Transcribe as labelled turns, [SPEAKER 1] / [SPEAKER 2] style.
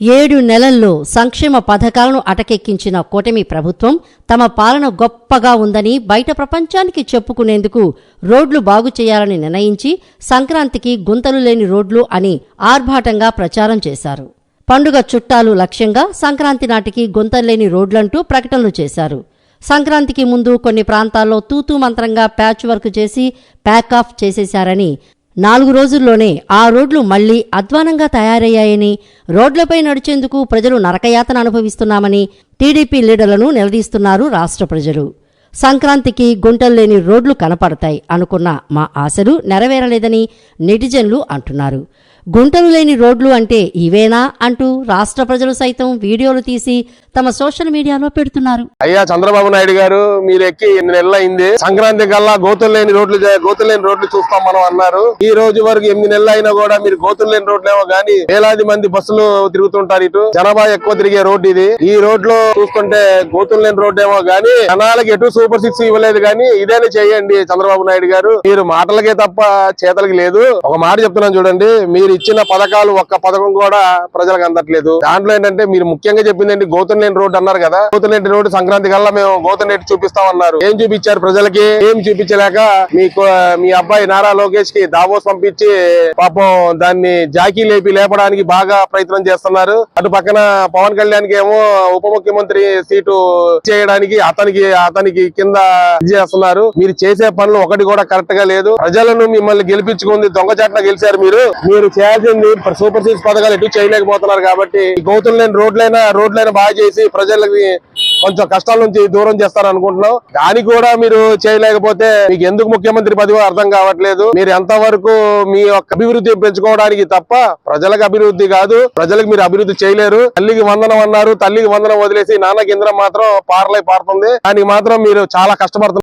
[SPEAKER 1] ఏడు నెలల్లో సంక్షేమ పథకాలను అటకెక్కించిన కూటమి ప్రభుత్వం తమ పాలన గొప్పగా ఉందని బయట ప్రపంచానికి చెప్పుకునేందుకు రోడ్లు బాగు చేయాలని నిర్ణయించి సంక్రాంతికి గుంతలు లేని రోడ్లు అని ఆర్భాటంగా ప్రచారం చేశారు. పండుగ చుట్టాలు లక్ష్యంగా సంక్రాంతి నాటికి గుంతలేని రోడ్లంటూ ప్రకటనలు చేశారు. సంక్రాంతికి ముందు కొన్ని ప్రాంతాల్లో తూతూ మంత్రంగా ప్యాచ్ వర్క్ చేసి ప్యాక్ ఆఫ్ చేసేశారని నాలుగు రోజుల్లోనే ఆ రోడ్లు మళ్ళీ అధ్వానంగా తయారయ్యాయని రోడ్లపై నడిచేందుకు ప్రజలు నరకయాతన అనుభవిస్తున్నామని టీడీపీ లీడర్లను నిలదీస్తున్నారు రాష్ట్ర ప్రజలు. సంక్రాంతికి గుంటలు లేని రోడ్లు కనపడతాయి అనుకున్న మా ఆశలు నెరవేరలేదని నెటిజన్లు అంటున్నారు. గుంటలు లేని రోడ్లు అంటే ఇవేనా అంటూ రాష్ట్ర ప్రజలు సైతం వీడియోలు తీసి తమ సోషల్ మీడియాలో పెడుతున్నారు.
[SPEAKER 2] అయ్యా చంద్రబాబు నాయుడు గారు మీరు ఎక్కి ఎన్ని నెలలు అయింది సంక్రాంతి కల్లా గోతులు లేని రోడ్లు గోతులు లేని రోడ్లు చూస్తాం మనం అన్నారు. ఈ రోజు వరకు ఎనిమిది నెలలు అయినా కూడా మీరు గోతులు లేని రోడ్లు ఏమో గానీ వేలాది మంది బస్సులు తిరుగుతుంటారు ఇటు. జనాభా ఎక్కువ తిరిగే రోడ్డు ఇది. ఈ రోడ్లో చూస్తుంటే గోతులు లేని రోడ్డు ఏమో గానీ జనాలకి ఎటు సూపర్ సిక్స్ ఇవ్వలేదు కానీ ఇదేనే చేయండి చంద్రబాబు నాయుడు గారు. మీరు మాటలకే తప్ప చేతలకి లేదు. ఒక మాట చెప్తున్నాను చూడండి. మీరు ఇచ్చిన పథకాలు ఒక్క పథకం కూడా ప్రజలకు అందట్లేదు. దాంట్లో ఏంటంటే మీరు ముఖ్యంగా చెప్పిందండి గోతులు లేని రోడ్డు అన్నారు కదా. గోతులు రోడ్డు సంక్రాంతి కల్లా మేము గోతులు చూపిస్తామన్నారు. చూపిస్తాం అన్నారు ఏం చూపించారు ప్రజలకి? ఏం చూపించలేక మీకు మీ అబ్బాయి నారా లోకేష్కి దావోస్ పంపించి పాపం దాన్ని జాకీ లేపి లేపడానికి బాగా ప్రయత్నం చేస్తున్నారు. అటు పక్కన పవన్ కళ్యాణ్కి ఏమో ఉప ముఖ్యమంత్రి సీటు చేయడానికి అతనికి అతనికి కింద ఇది చేస్తున్నారు. మీరు చేసే పనులు ఒకటి కూడా కరెక్ట్గా లేదు. ప్రజలను మిమ్మల్ని గెలిపించుకుంది దొంగచాట్ల గెలిచారు మీరు. మీరు చేయాల్సింది సూపర్ సిక్స్ పథకాలు ఎటు చేయలేకపోతున్నారు కాబట్టి ఈ గౌతులు లేని రోడ్లైనా రోడ్లైనా బాగా చేసి ప్రజలకి కొంచెం కష్టాల నుంచి దూరం చేస్తారు అనుకుంటున్నాం దానికి కూడా మీరు చేయలేకపోతే మీకు ఎందుకు ముఖ్యమంత్రి పదవి అర్థం కావట్లేదు? మీరు ఎంతవరకు మీ యొక్క అభివృద్ధి పెంచుకోవడానికి తప్ప ప్రజలకు అభివృద్ధి కాదు ప్రజలకు మీరు అభివృద్ధి చేయలేరు. తల్లికి వందనం అన్నారు తల్లికి వందనం వదిలేసి నాన్న కేంద్రం మాత్రం పారలై పారుతుంది. దానికి మాత్రం మీరు చాలా కష్టపడుతున్నారు.